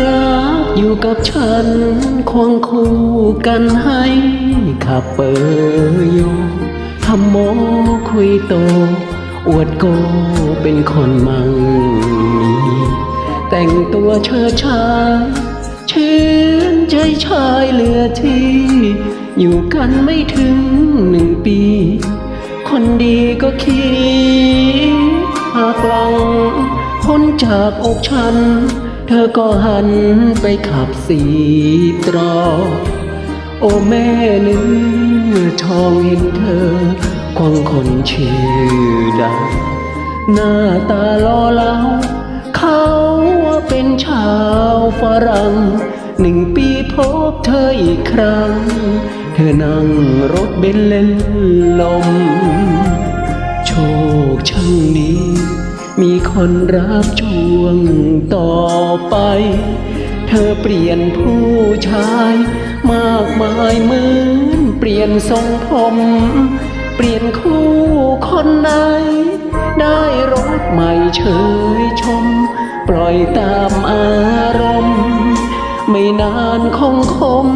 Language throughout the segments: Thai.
รักอยู่กับฉันควงคู่กันให้ขับเปออยู่ทำโมคุยโต อวดโกเป็นคนมั่งมีแต่งตัวเชิดชายชื่นใจชายเหลือที่ อยู่กันไม่ถึงหนึ่งปี คนดีก็คิดหากหลังพ้นจากอกฉัน ธอก็หันไปขับสีตรอ โอ้แม่เนื้อทองเห็นเธอ ควงคนชื่อดาหน้าตาล่อเหลาเขาว่าเป็นชาวฝรั่งหนึ่งปีพบเธออีกครั้ง เธอนั่งรถเบนเล่นลม โชคช่างนี้ มีคนรับช่วงต่อไป เธอเปลี่ยนผู้ชาย มากมายเหมือนเปลี่ยนทรงผม เปลี่ยนคู่คนไหน ได้รถใหม่เฉยชม ปล่อยตามอารมณ์ ไม่นานคงคม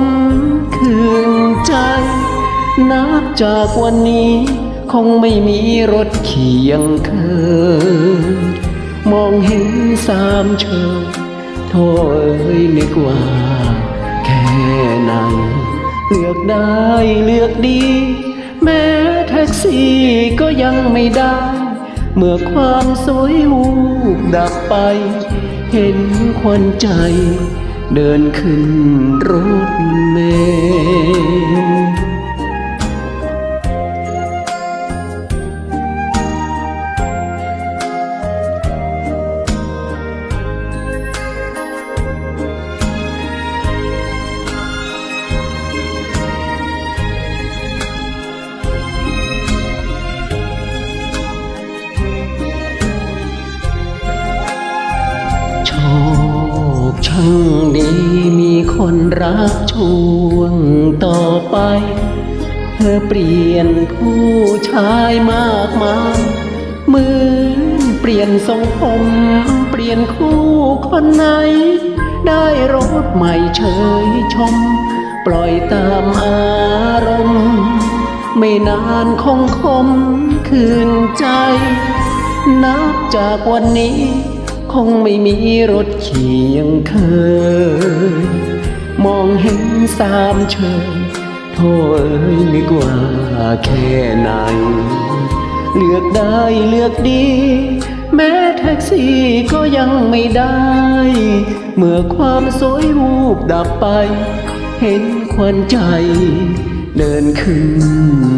คืนใจ นับจากวันนี้ คงไม่มีรถเคียงเคยมองเห็นสามเชยโทเอ้ยนึกว่า แค่ไหนเลือกได้เลือกดี แม้แท็กซี่ก็ยังไม่ได้ เมื่อความสวยวูบดับไป เห็นควันใจ เดินขึ้นรถเมล์ ช่างดีมีคนรักช่วงต่อไป เธอเปลี่ยนผู้ชายมากมายเหมือนเปลี่ยนทรงผมเปลี่ยนคู่คนไหน ได้รถใหม่เฉยชม ปล่อยตามอารมณ์ ไม่นานคงคมคืนใจ นับจากวันนี้ คงไม่มีรถเคียงเคย มองเห็นสามเชยโทษเอ้ยนึกว่าแค่ไหน เลือกได้เลือกดี แม้แท็กซี่ก็ยังไม่ได้ เมื่อความสวยวูบดับไป เห็นควันใจ เดินขึ้น